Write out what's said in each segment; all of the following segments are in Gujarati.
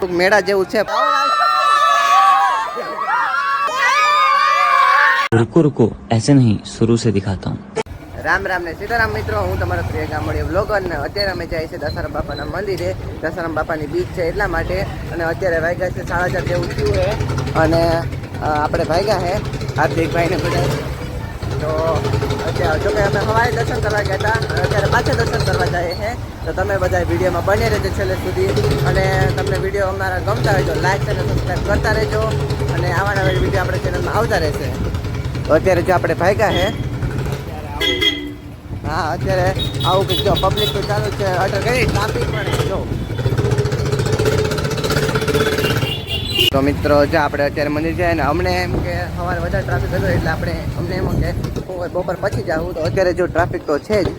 ટૂંક મેળા જેવું છે रुको रुको ऐसे नहीं शुरू से दिखाता हूँ રામ રામ ને સીતારામ મિત્રો હું તમારો પ્રિય ગામડી બ્લોગર ને અત્યારે અમે જાય છે દશારામ બાપાના મંદિરે દશારામ બાપાની બીચ છે એટલા માટે અને અત્યારે વાગ્યા છે સાડા ચાર જેવું થયું છે અને અ, આપણે ભાગ્યા છે હાર્દિકભાઈને બધા તો અત્યારે જો કે અમે હવાએ દર્શન કરવા ગયા હતા, અત્યારે પાછા દર્શન કરવા જઈએ છે. તો તમે બધા વિડીયોમાં બની રહેજો છેલ્લે સુધી. અને તમને વીડિયો અમારા ગમતા હોય તો લાઈક કરતા રહેજો. અને આવા નવા વીડિયો આપણે ચેનલમાં આવતા રહેશે. તો અત્યારે જો આપણે ભાગ્યા છે. હા, અત્યારે આવું કંઈક જો પબ્લિક તો ચાલુ છે. અટર કરી ટ્રાફિક પણ જો. તો મિત્રો, જો આપણે અત્યારે મંદિર જાય ને, અમને એમ કે સવારે વધારે ટ્રાફિક હતો એટલે આપણે અમને એમ કે બપોર બપોર પછી જાવું તો અત્યારે જો ટ્રાફિક તો છે જ.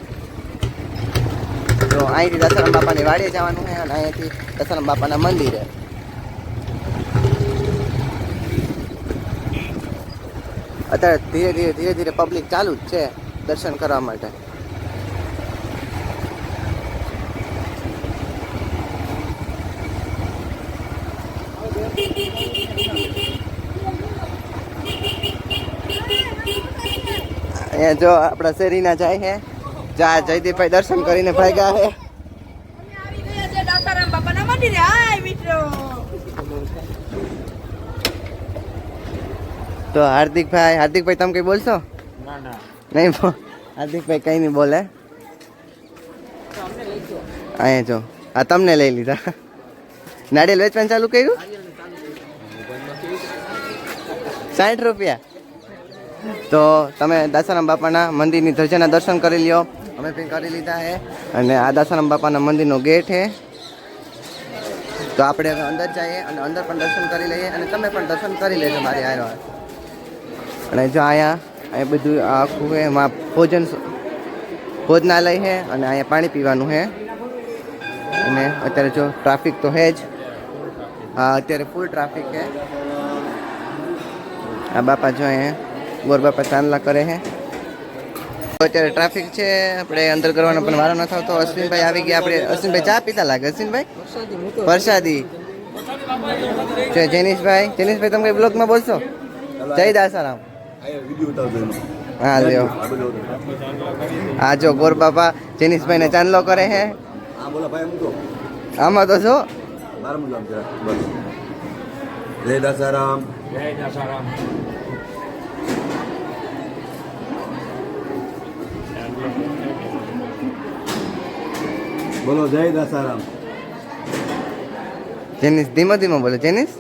તો અહીંથી દશારામ બાપાની વાડીએ જવાનું છે અને અહીંયાથી દશારામ બાપાના મંદિરે. અત્યારે ધીરે ધીરે ધીરે ધીરે પબ્લિક ચાલુ જ છે દર્શન કરવા માટે. અહીંયા જો આપણા શેરીના જાય હે. જા જયદીપભાઈ દર્શન કરીને ભાઈ ગયા મંદિરે તો હાર્દિકભાઈ હાર્દિકભાઈ તમે કઈ બોલશો? નહીં હાર્દિકભાઈ કઈ નહીં બોલે. અહીંયા જો આ તમને લઈ લીધા. નાળિયેર વેચવાનું ચાલુ કર્યું? સાઠ રૂપિયા. તો તમે દાસારામ બાપાના મંદિરની ધજાના દર્શન કરી લ્યો. અમે પણ કરી લીધા છે અને આ દાસારામ બાપાના મંદિરનો ગેટ છે તો આપણે હવે અંદર જઈએ અને અંદર પણ દર્શન કરી લઈએ અને તમે પણ દર્શન કરી લેજો મારી હારે. અને જો અહીંયા અહીંયા બધું આખું છે એમાં ભોજન ભોજનાલય છે અને અહીંયા પાણી પીવાનું છે અને અત્યારે જો ટ્રાફિક તો છે જ. હા, અત્યારે ફૂલ ટ્રાફિક છે આ બાપા જો અહીંયા ગોર બાપા ચાંદલા કરે છે અત્યારે ટ્રાફિક છે આપણે અંદર કરવાનો પણ વારો ન થતો અશ્વિનભાઈ આવી ગયા આપણે અશ્વિનભાઈ ચા પીતા લાગે અશ્વિનભાઈ? પ્રસાદી. છે જેનીશભાઈ. જેનીશભાઈ તમે કઈ બ્લોગમાં બોલશો? જય દાસારામ. હા લ્યો. આ જો ગોર બાપા જેનીશભાઈને ચાંદલો કરે હે. આમાં તો જો. જય દાસારામ. બોલો જય દાસારામ. જેનિસ ધીમા ધીમા બોલો જેનિસ.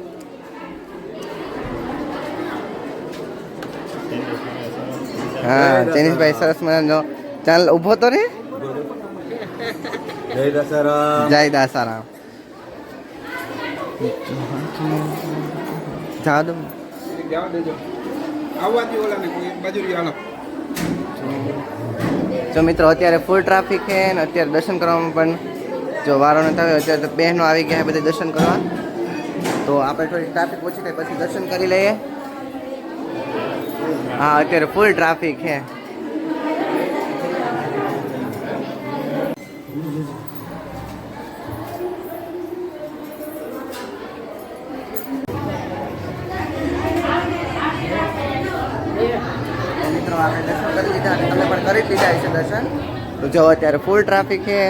હા જેનીશભાઈ સરસ મજાનો ચાલ ઊભો તો રે? જય દાસારામ. જય દાસારામ. જા મિત્રો, અત્યારે ફૂલ ટ્રાફિક છે ને અત્યારે દર્શન કરવામાં પણ જો વારો ન થયો અત્યારે તો બહેનો આવી ગયા બધા દર્શન કરવા. તો આપણે થોડી ટ્રાફિક ઓછી થાય, પછી દર્શન કરી લઈએ. હા, અત્યારે ફૂલ ટ્રાફિક છે. લીધા અને તમે પણ કરી લીધા છે દર્શન. તો જો અત્યારે ફૂલ ટ્રાફિક છે.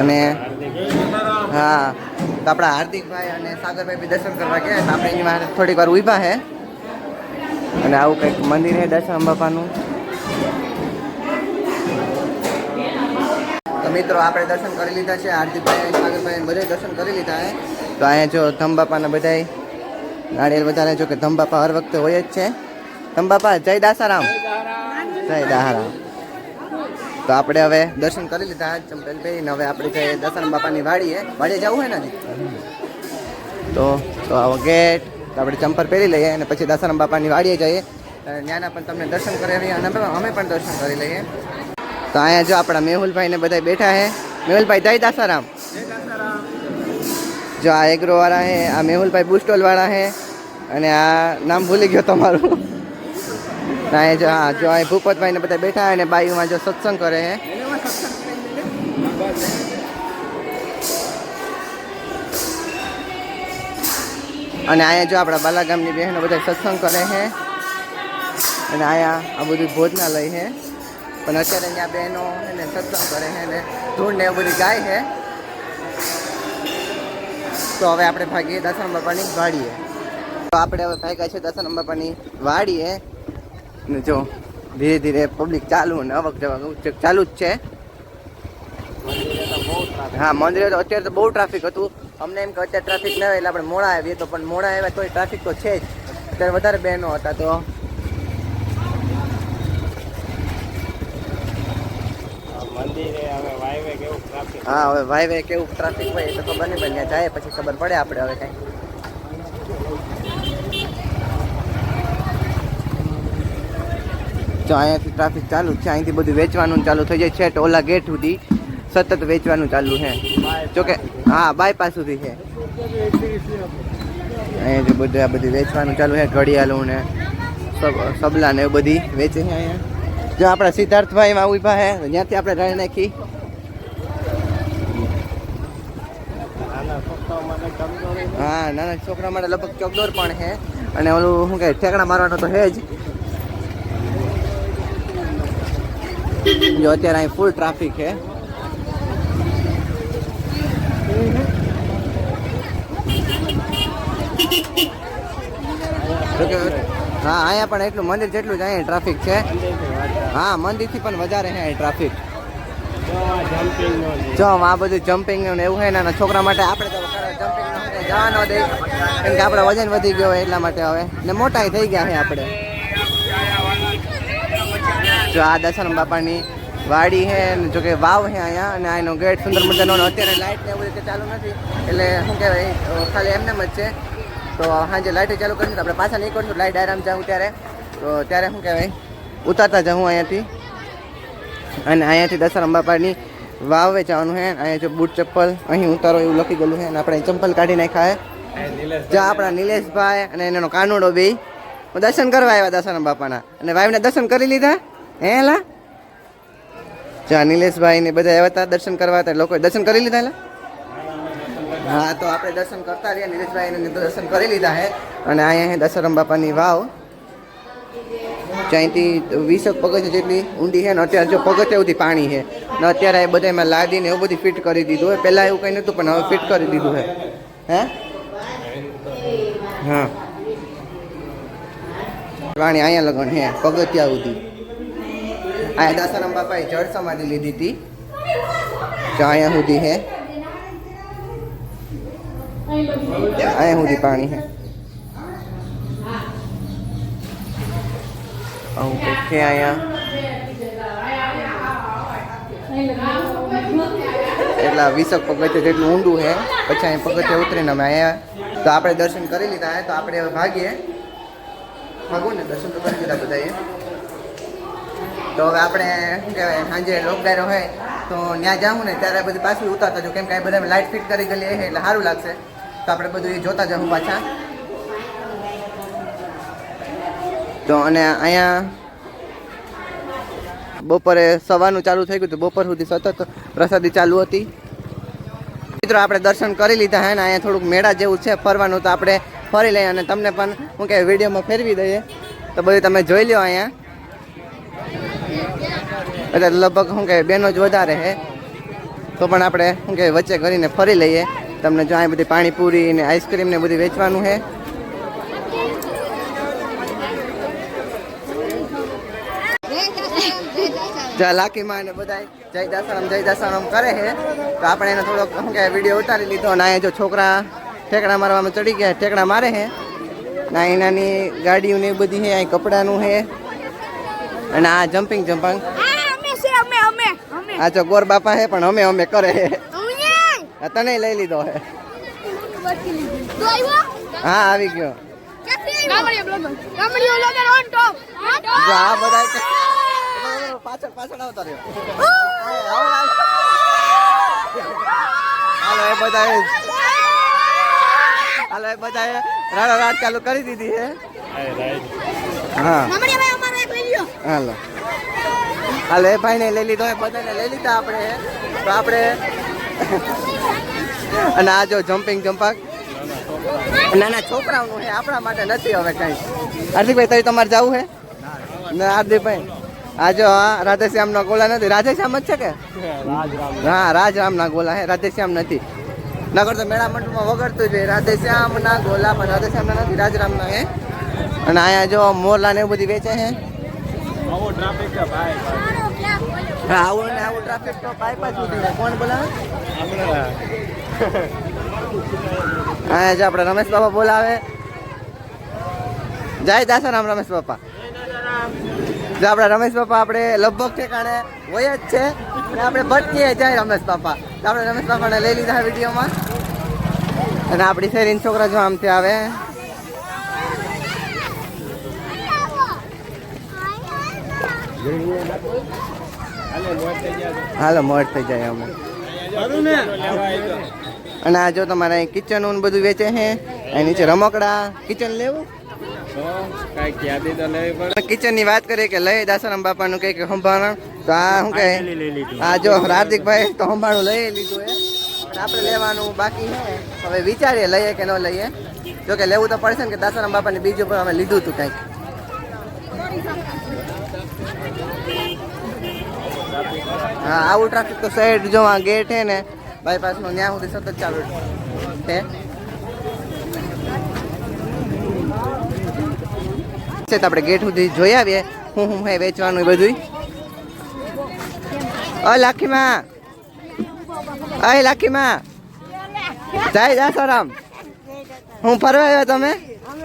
અને હા, તો આપણા હાર્દિકભાઈ અને સાગરભાઈ બી દર્શન કરવા ગયા તો આપણે એની વાર થોડીક વાર ઊભા છે અને આવું કંઈક મંદિર છે દર્શન બાપાનું. તો મિત્રો, આપણે દર્શન કરી લીધા છે. હાર્દિકભાઈ સાગરભાઈ બધે દર્શન કરી લીધા છે તો અહીંયા જો ધમ બાપાના બધાય નાળિયેર બધાને જો કે ધમબાપા હર વખતે હોય જ છે. ધંબાપા જય દાસારામ. જય દાહારામ તો આપણે હવે દર્શન કરી લીધા ચંપલ ને હવે આપણે જઈએ દર્શન બાપાની વાડીએ વાડીએ જવું હોય ને તો તો આવો ગેટ તો આપણે ચંપલ પહેરી લઈએ અને પછી દાસારામ બાપાની વાડીએ જઈએ. ત્યાંના પણ તમને દર્શન કરાવીએ અને અમે પણ દર્શન કરી લઈએ. તો અહીંયા જો આપણા મેહુલભાઈ ને બધા બેઠા છે. મેહુલભાઈ, જય દાસારામ. જો આ એગ્રોવાળા હે, આ મેહુલભાઈ બુસ્ટોલવાળા છે અને આ નામ ભૂલી ગયો તમારું. ના, એ જો, હા, જો અહીં ભૂપતભાઈને બધા બેઠા અને બાયુમાં જો સત્સંગ કરે હે. અને અહીંયા જો આપણા બાલાગામની બહેનો બધા સત્સંગ કરે છે અને અહીંયા આ બધું ભોજના લઈ છે પણ અત્યારે અહીંયા બહેનો એને સત્સંગ કરે છે ને ધૂળને એવું બધું ગાય છે તો હવે આપણે ભાગીએ દર્શન બાપાની વાડીએ. તો આપણે હવે ભાગ્યા છે દર્શન બાપાની વાડીએ. ને જો, ધીરે ધીરે પબ્લિક ચાલુ અને અવક જવક ચાલુ જ છે. હા, મંદિરે તો અત્યારે તો બહુ ટ્રાફિક હતું. અમને એમ કે અત્યારે ટ્રાફિક ન હોય એટલે આપણે મોડા આવીએ તો પણ મોડા આવ્યા તોય ટ્રાફિક તો છે જ. અત્યારે વધારે બહેનો હતા તો હા હવે ભાઈ ભાઈ કેવું ટ્રાફિક હોય એ તો ખબર નહીં પણ જાય પછી ખબર પડે આપણે હવે કઈ. જો અહીંયાથી ટ્રાફિક ચાલુ છે અહીંથી બધું વેચવાનું ચાલુ થઈ જાય છે ઓલા ગેટ સુધી સતત વેચવાનું ચાલુ છે. જોકે હા બાયપાસ સુધી છે. અહીંયાથી બધું આ બધું વેચવાનું ચાલુ છે ઘડિયાળું ને સબ- સબલા ને એવું બધી વેચે છે અહીંયા. જો આપણા સિદ્ધાર્થભાઈ માં ઊભા છે જ્યાંથી આપણે રાઈ નાખી. હા, નાના છોકરા માટે લગભગ ચોકડોર પણ છે અને ઓલું શું કહે, ઠેકડા મારવાનો તો હે જ. જો અત્યારે અહીં ફૂલ ટ્રાફિક છે જોકે હા, અહીંયા પણ એટલું મંદિર જેટલું જ અહીંયા ટ્રાફિક છે. હા, મંદિરથી પણ વધારે છે અહીં ટ્રાફિક જો આ બધું જમ્પિંગ ને એવું છે નાના છોકરા માટે આપણે તો જમ્પિંગ જવા ન દે કેમ કે આપણે વજન વધી ગયો હોય એટલા માટે હવે. ને મોટા થઈ ગયા છે આપણે. જો, આ દર્શન બાપાની વાડી છે જો કે વાવ છે અહીંયા, અને આનો ગેટ સુંદર મજાનો અત્યારે લાઇટ ને એવું રીતે ચાલુ નથી. એટલે શું કહેવાય ખાલી એમને જ છે. તો સાંજે લાઇટ ચાલુ કરીશું તો આપણે પાછા નીકળશું લાઇટ આરામ જાઉં ત્યારે. તો ત્યારે શું કહેવાય, ઉતારતા જાઉં અહીંયાથી. અને અહીંયાથી દશરામ બાપાની વાવે જવાનું છે અહીંયા જો બૂટ ચપ્પલ, અહીં ઉતારો એવું લખી ગયેલું છે અને આપણે ચંપલ કાઢી નાખ્યા જ્યાં આપણા નિલેશભાઈ અને એનો કાનુડો બે દર્શન કરવા આવ્યા દર્શન બાપાના અને ભાઈને દર્શન કરી લીધા? હે, લા? જ્યાં નિલેશભાઈ ને બધા આવ્યા હતા દર્શન કરવા હતા, લોકોએ દર્શન કરી લીધા એલા હા, તો આપણે દર્શન કરતા રહ્યા. નીરજભાઈ દર્શન કરી લીધા છે. અને અહીંયા દશરમ બાપાની વાવ. ત્યાંથી વીસક પગથિયા જેટલી ઊંડી છે ને, અત્યારે જો પગથિયા સુધી પાણી છે. ને અત્યારે એ બધા એમાં લાદીને એવું બધું ફિટ કરી દીધું હોય પહેલાં એવું કંઈ નહોતું, પણ હવે ફિટ કરી દીધું છે. હે? હા. પાણી અહીંયા લગન હે પગથિયા સુધી. અહીંયા દાસારામ બાપાએ જળ સમાધિ લીધી હતી. અહીંયા સુધી હે અહીંયા સુધી પાણી છે આવું કંઈક અહીંયા એટલા વીસક પગથિયા જેટલું ઊંડું છે પછી અહીં પગથિયા ઉતરીને અમે અહીંયા, તો આપણે દર્શન કરી લીધા તો આપણે ભાગીએ. ભાગવું ને, દર્શન તો કરી લીધા બધાએ. તો હવે આપણે, શું કહેવાય, સાંજે લોકડાયરો હોય તો ત્યાં જાઉં ને, ત્યારે બધી પાછું ઉતારતા જો કેમ કે બધા લાઇટ ફિટ કરી ગયેલી એટલે સારું લાગશે. તો આપણે બધું એ જોતા જવું પાછા. તો અને અહીંયા બપોરે સવારનું ચાલુ થઈ ગયું હતું. બપોર સુધી સતત પ્રસાદી ચાલુ હતી. મિત્રો, આપણે દર્શન કરી લીધા હે ને, અહીંયા થોડુંક મેળા જેવું છે ફરવાનું, તો આપણે ફરી લઈએ અને તમને પણ શું કે વિડીયોમાં ફેરવી દઈએ. તો બધું તમે જોઈ લો અહીંયા. એટલે લગભગ શું કહે બેનો જ વધારે છે તો પણ આપણે શું કહે વચ્ચે કરીને ફરી લઈએ. તમને જો અહીં બધી પાણીપુરી ને આઈસ્ક્રીમ ને બધું વેચવાનું છે. જ્યાં લાકીમાં ને બધા જય દાસારામ જય દાસારામ કરે છે. તો આપણે એને થોડોક શું કે વીડિયો ઉતારી લીધો અને અહીંયા જો છોકરા ઠેકડા મારવામાં ચડી ગયા ઠેકડા મારે છે. નાની નાની ગાડીઓ ને બધી છે અહીં કપડાનું છે. અને આ જમ્પિંગ જમ્પિંગ આ જો ગોર બાપા છે પણ અમે અમે કરે છે. તને લઈ લીધો હે. હા આવી ગયો. પાછળ પાછળ આવતા રહ્યો. હાલો એ બધા હાલો એ બધા રાડા રાડ ચાલુ કરી દીધી છે હા. લઈ હાલો. હાલો એ ભાઈને લઈ લીધો એ બધાને લઈ લીધા આપણે. તો આપણે અને આ જો જમ્પિંગ જમ્પાક નાના છોકરાઓનું છે આપણા માટે નથી હવે કઈ. હાર્દિકભાઈ, તઈ તમારે જવું છે ના હાર્દિકભાઈ, આ જો હા રાધેશ્યામના ગોલા નથી. રાધેશ્યામ જ છે કે? હા રાજરામના ગોલા હે, રાધેશ્યામ નથી. નગર તો મેળા મંડળમાં વગડતું છે રાધેશ્યામના ગોલા પણ રાધેશ્યામના નથી, રાજરામના હે. અને અહીંયા જો મોરલા ને એવું બધી વેચે છે હા આવું ને આવું ટ્રાફિક તો પાઇપ સુધી કોણ બોલાવે અહીંયા જો આપણે રમેશ બાપા બોલાવે. જય દાસારામ રમેશ બાપા. જો આપણા રમેશ બાપા આપણે લગભગ ઠેકાણે હોય જ છે. અને આપણે ભટકીએ જાય રમેશ બાપા. તો આપણે રમેશ બાપાને લઈ લીધા વિડીયોમાં. અને આપણી શેરીન છોકરા જો આમથી આવે. હાલો મોડ થઈ જાય અમે અને આ જો તમારે અહીં કિચનનું બધું વેચે છે. અહીં નીચે રમકડા કિચન લેવું? કિચનની વાત કરીએ કે લઈ દાસારામ બાપા નું કઈ સંભાળણ તો આ શું કહે? આ જો હાર્દિકભાઈ તો સંભાળું લઈ લીધું એ આપણે લેવાનું બાકી છે હવે વિચારીએ લઈએ કે ન લઈએ. જો કે લેવું તો પડશે ને કે દાસારામ બાપાને બીજું પણ અમે લીધું હતું કંઈક. હા આવું ટ્રાફિક તો સાઈડ જો આ ગેટ છે ને બાયપાસ નો ત્યાં સુધી સતત ચાલુ છે. છે તો આપણે ગેટ સુધી જોઈ આવીએ હું હું હે વેચવાનું બધું અ લાખીમાં. અય લાખીમાં. જય દાસારામ હું ફરવા આવ્યો તમે?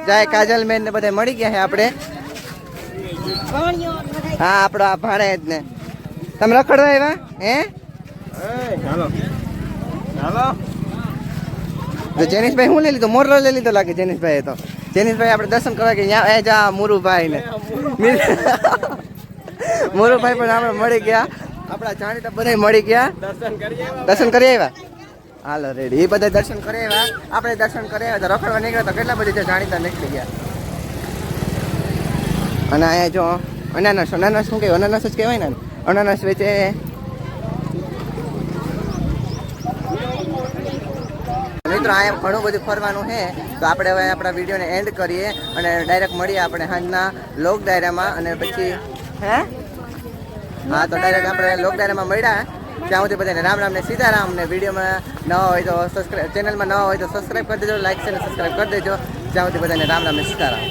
જય કાજલ મેન ને બધા મળી ગયા છે આપણે. હા આપણો આ ભાણે જ ને. તમે રખડવા આવ્યા? હે? તો જેનિશભાઈ હું લઈ લીધો? મોરલો લઈ લીધો લાગે જેનિશભાઈ તો. જેનિશભાઈ આપણે દર્શન કરવા કે ત્યાં એ જા મુરુભાઈ ને મુરુભાઈ પણ આપણે મળી ગયા. આપણા જાણીતા બધા મળી ગયા. દર્શન કરી આવ્યા. હાલો રેડી. એ બધા દર્શન કરી આવ્યા. આપણે દર્શન કરી આવ્યા. તો રખડવા નીકળ્યા તો કેટલા બધી જાણીતા નીકળી ગયા. અને અહીંયા જો અનાનસ અનાનસ શું કહેવાય? અનાનસ જ કહેવાય ને અનાનસ વેચે. મિત્રો અહીંયા ઘણું બધું ફરવાનું છે. તો આપણે હવે આપણા વિડીયોને એન્ડ કરીએ અને ડાયરેક્ટ મળીએ આપણે સાંજના લોક ડાયરામાં અને પછી હે? હા તો ડાયરેક્ટ આપણે લોક ડાયરામાં મળ્યા. ત્યાં સુધી બધાને રામ રામ ને સીતારામ ને વિડીયોમાં નવા હોય તો સબસ્ક્રાઈબ ચેનલમાં નવા હોય તો સબસ્ક્રાઈબ કરી દેજો લાઈક છે સબસ્ક્રાઈબ કરી દેજો. ત્યાં સુધી બધાને રામ રામ ને સીતારામ.